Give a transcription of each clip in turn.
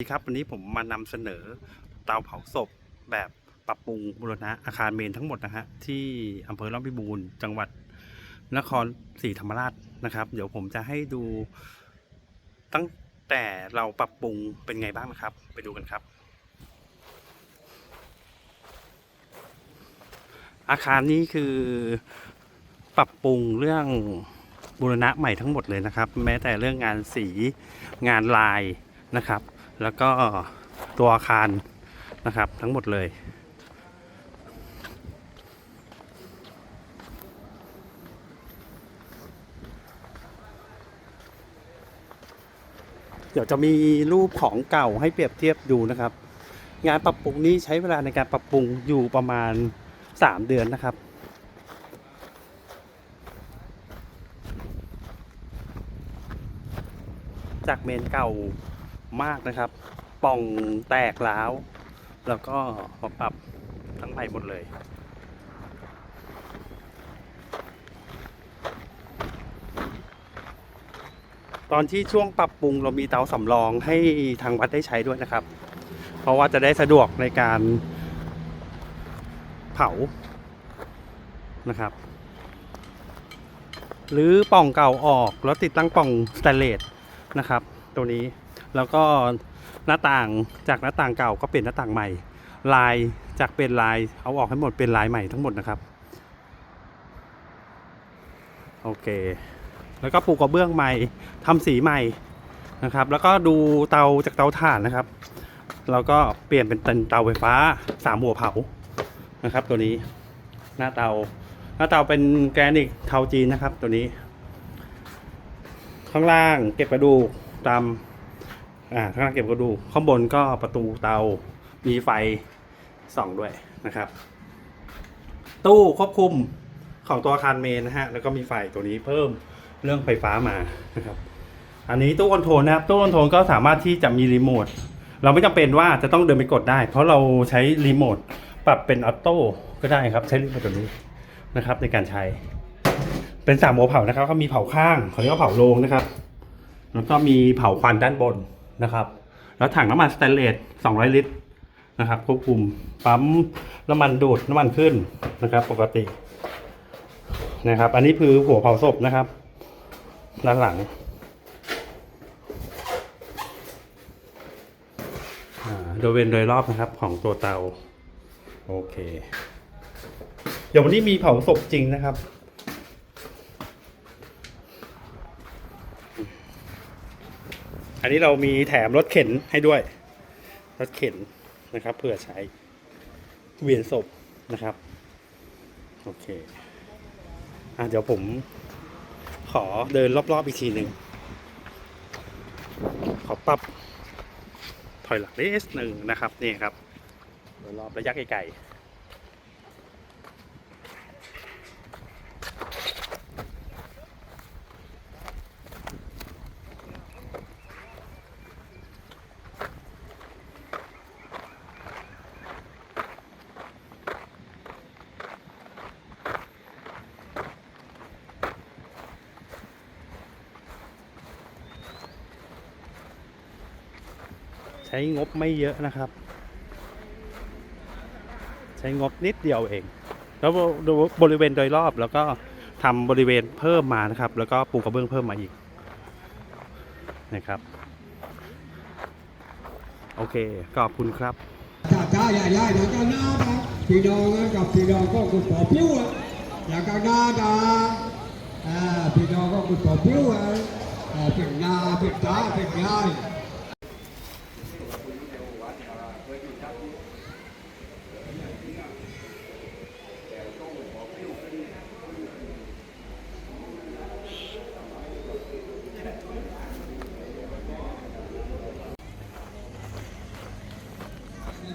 สวัสดีครับวันนี้ผมมานำเสนอเตาเผาศพแบบปรับปรุงบูรณะอาคารเมนทั้งหมดนะฮะที่อำเภอล่องพิบูรณ์จังหวัดนครศรีธรรมราชนะครับ เดี๋ยวผมจะให้ดูตั้งแต่เราปรับปรุงเป็นไงบ้างนะครับ ไปดูกันครับ อาคารนี้คือปรับปรุงเรื่องบูรณะใหม่ทั้งหมดเลยนะครับ แม้แต่เรื่องงานสีงานลายนะครับ แล้วก็ตัวอาคารนะครับทั้งหมดเลย เดี๋ยวจะมีรูปของเก่าให้เปรียบเทียบดูนะครับ งานปรับปรุงนี้ใช้เวลาในการปรับปรุงอยู่ประมาณ 3 เดือนนะครับจากเมนเก่า มากนะครับป่องแตกแล้ว แล้วก็มาปรับทั้งใหม่หมดเลยตอนที่ช่วงปรับปรุงเรามีเตาสำรองให้ทางวัดได้ใช้ด้วยนะครับ เพราะว่าจะได้สะดวกในการเผานะครับ หรือป่องเก่าออกแล้วติดตั้งป่องสแตนเลสนะครับ ตัวนี้ แล้วก็หน้าต่างจากหน้าต่างเก่าก็เป็นหน้าต่างใหม่ ลายจากเป็นลายเอาออกให้หมดเป็นลายใหม่ทั้งหมดนะครับโอเค แล้วก็ปูกระเบื้องใหม่ทำสีใหม่นะครับ แล้วก็ดูเตาจากเตาถ่านนะครับ แล้วก็เปลี่ยนเป็นเตาไฟฟ้าสามหัวเผานะครับ ตัวนี้หน้าเตาหน้าเตาเป็นแกรนิกเทาจีนนะครับ ตัวนี้ ข้างล่างเก็บกระดูกตาม อ่าข้างล่างเก็บกระดูกข้างบนก็ประตูเตา มีไฟส่องด้วยนะครับ ตู้ควบคุมของตัวอาคารเมนนะฮะ แล้วก็มีไฟตัวนี้เพิ่มเรื่องไฟฟ้ามานะครับ อันนี้ตู้คอนโทรลนะครับ ตู้คอนโทรลก็สามารถที่จะมีรีโมท เราไม่จำเป็นว่าจะต้องเดินไปกดได้ เพราะเราใช้รีโมทปรับเป็นออโต้ก็ได้ครับ ใช้รีโมทตัวนี้นะครับ ในการใช้ เป็นสามหัวเผานะครับ ก็มีเผาข้างเขาเรียกว่าเผาโลงนะครับ แล้วก็มีเผาควันด้านบน นะครับ แล้วถังน้ำมันสแตนเลส200 ลิตรนะครับควบคุมปั๊มน้ำมันดูดน้ำมันขึ้นนะครับ ปกตินะครับ อันนี้คือหัวเผาศพนะครับ ด้านหลังอ่าโดยเวนโดยรอบนะครับของตัวเตา โอเค เดี๋ยววันนี้มีเผาศพจริงนะครับ นนี้เรามีแถมรถเข็นให้ด้วย รถเข็นนะครับ เพื่อใช้เวียนศพนะครับ โอเคอะเดี๋ยวผมขอเดินรอบๆอีกทีหนึ่งขอปรับถอยหลังนิดหนึ่งนะครับ นี่ครับ รอบระยะไกลๆ ใช้งบไม่เยอะนะครับ ใช้งบนิดเดียวเอง แล้วดูบริเวณโดยรอบแล้วก็ทำบริเวณเพิ่มมานะครับ แล้วก็ปูกระเบื้องเพิ่มมาอีกนะครับ โอเคขอบคุณครับจ้าจ้าใหญ่ใหญ่เดี๋ยวจะน้านะพี่น้องกับพี่น้องก็คุณปอพิ้วอะอยากกันหน้าจ้าอ่าพี่น้องก็คุณปอพิ้วอะอ่าเป็นหน้าเป็นตาเป็นยายพูดแบบว่าบางท่อนบางท่อนอ่าบางท่อนนี้พวกไปได้แล้วแต่ก็เราเราสุดของพิ้วไปได้การดีเดียวพวกไปได้การสุดพิ้วเด็กดีเด็กไม่ดีเดือดร้อนนะเด็กที่ว่าเด็กคอยด้วยนะไปเอาอยู่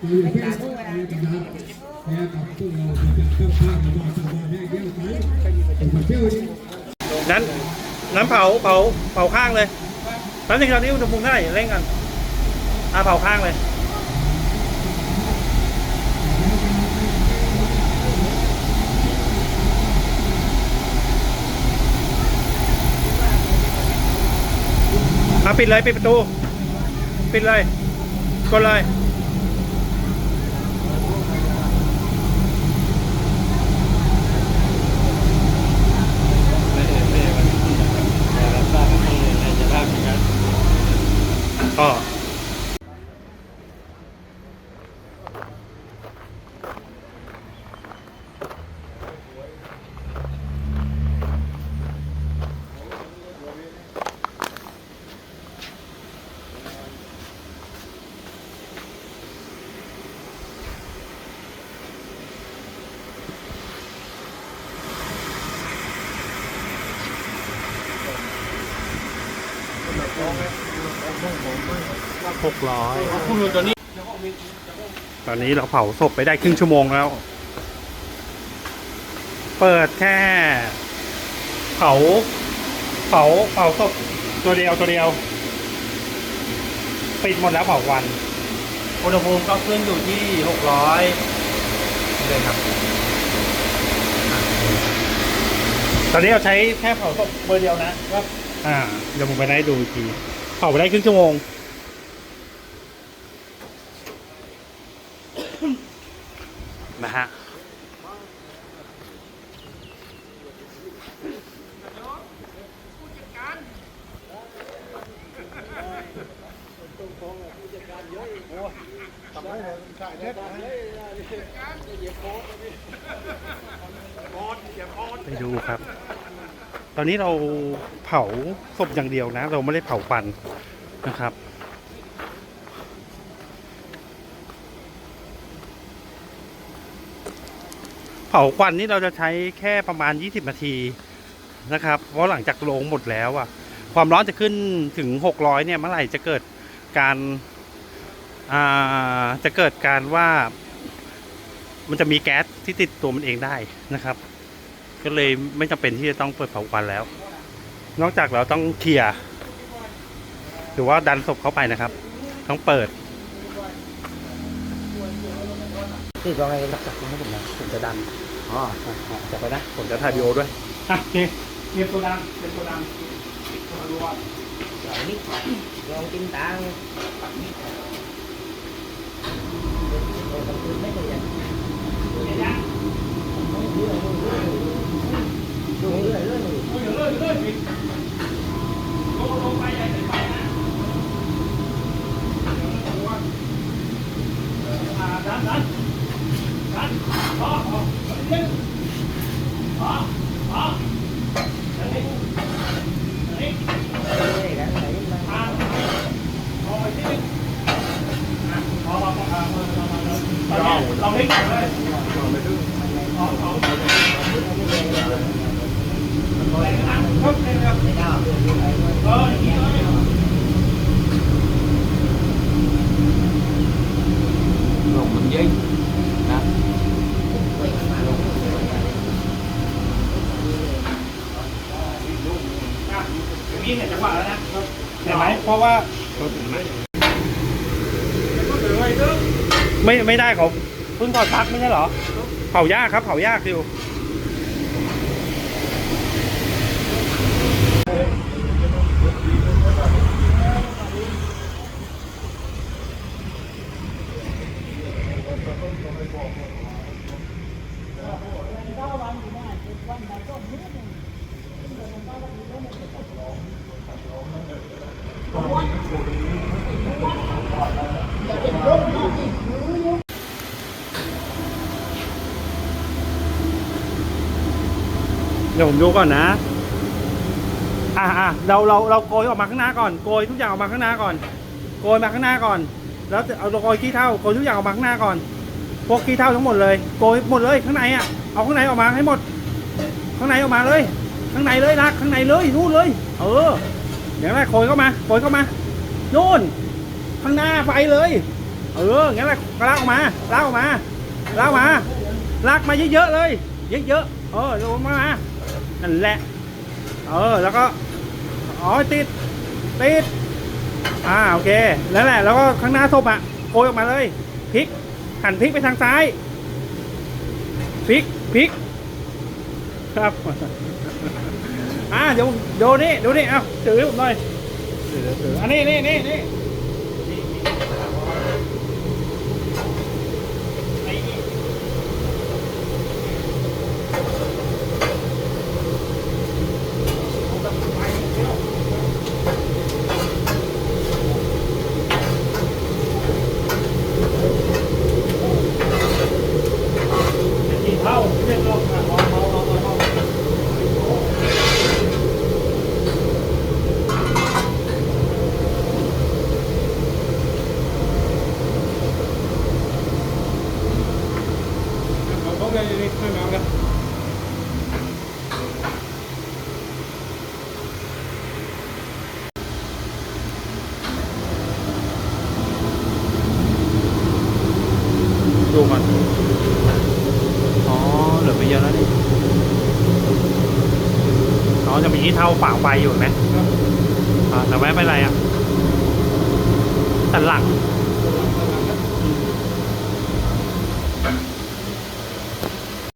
กันไปพอกันไปกันไปหากันไปกันไปเออเด็กหัวยุ่งไปใจเราเดินไปไปได้กันนะก็ไปได้อยู่เพื่อนอยู่กันนะแค่กับพวกเราจะเข้าข้างมาสบายได้เดียวกันผาเที่ยวนี่นั้นเผาเผาเผาข้างเลยแป๊บนึงตอนนี้อุณหภูมิเท่าไหร่เร่งกันอะเผาข้างเลยอะปิดเลยปิดประตู ปิดเลยกดเลย ก็ หกร้อยตอนนี้เราเผาศพไปได้ครึ่งชั่วโมงแล้ว เปิดแค่ เผา เผาเผาศพตัวเดียวตัวเดียว ปิดหมดแล้วเผาวันอุณหภูมิก็ขึ้นอยู่ที่หกร้อยเลยครับ ตอนนี้เราใช้แค่เผาศพเบอร์เดียวนะว่าอ่าเดี๋ยวผมไปไล่ดูอีกที เผาไปได้ครึ่งชั่วโมง นะฮะไปดูครับต อนนี้เราเผาศพอย่างเดียวนะ เราไม่ได้เผาควันนะครับเผาควันนี่เราจะใช้แค่ประมาณ 20 นาทีนะครับ เพราะหลังจากโลงหมดแล้วอะความร้อนจะขึ้นถึง 600 เนี่ยเมื่อไหร่จะเกิดการาจะเกิดการว่า มันจะมีแก๊สที่ติดตัวมันเองได้นะครับ ก็เลยไม่จำเป็นที่จะต้องเปิดเผาควันแล้ว นอกจากเราต้องเคลียร์หรือว่าดันศพเข้าไปนะครับ ต้องเปิดนี่ก็ไงรักษาให้ผมนะผมจะดันอ๋อจับไปนะผมจะถ่ายวีดีโอด้วยอะโอเคเตรียมตัวดังเตรียมตัวดังตัวรัวเดี๋ยวนี้ลองกินตังค์เออกลางคืนไม่เคยยังดูเรื่อยๆดูเรื่อยๆ เลื่อนเลื่อนเลื่อนอีกลงลงไปใหญ่ไปนะอ่าดันดันดันพอพอเล่น พอพอดันนี่ดันนี่ เรื่อยๆกันไหนมา อ่าพอไปที่นึงอะพอพอพอพอพอพอพอตอนนี้เราเล่นกันเลยพอพอแรงนะครับเล่นครับ ไม่ได้เรื่องอะไรด้วย เอออย่างนี้เลย ลงมันเยอะนะไปมาลง อะอย่างนี้เนี่ยจังหวะแล้วนะเห็นไหมเพราะว่า ไม่ได้เขาเพิ่งถอดปลั๊กไม่ใช่เหรอ เผายากครับเผายากดิว ดี๋ยวผมดูก่อนนะ อะอะเราเราเราโกยออกมาข้างหน้าก่อนโกยทุกอย่างออกมาข้างหน้าก่อน โกยมาข้างหน้าก่อน แล้วเอาโกยขี้เท่าโกยทุกอย่างออกมาข้างหน้าก่อนพวกขี้เท่าทั้งหมดเลยโกยหมดเลยข้างในอะเอาข้างในออกมาให้หมด ข้างในออกมาเลย ข้างในเลยนะข้างในเลยนู่นเลย เอออย่างนั้นแหละโกยเข้ามาโกยเข้ามานู่นข้างหน้าไฟเลย เอองั้นแหละก็ลากออกมาลากออกมาลากมาลากมาเยอะๆเลย เยอะๆเออลงมา นั่นแหละ เออ แล้วก็ อ๋อ ติด ติด อ่า โอเค แล้วแหละ แล้วก็ข้างหน้าศพอะโกยออกมาเลย พลิก หันพลิกไปทางซ้าย พลิก พลิก ครับ อ่าเดี๋ยวดูนี่ ดูนี่ เอ้าถือให้ผมหน่อยถือถืออันนี้นี่นี่นี่กี่เท่าเรียกเราเอาเอาเอาเอาเอา เอาเขาเลยนี่ไม่มาแล้วดูมันอ๋อ เหลือไปเยอะแล้วนี่ อ๋อ จะมีที่ เท่าฝาไฟอยู่เห็นไหมอ่าแต่ไม่เป็นไรอะสันหลัง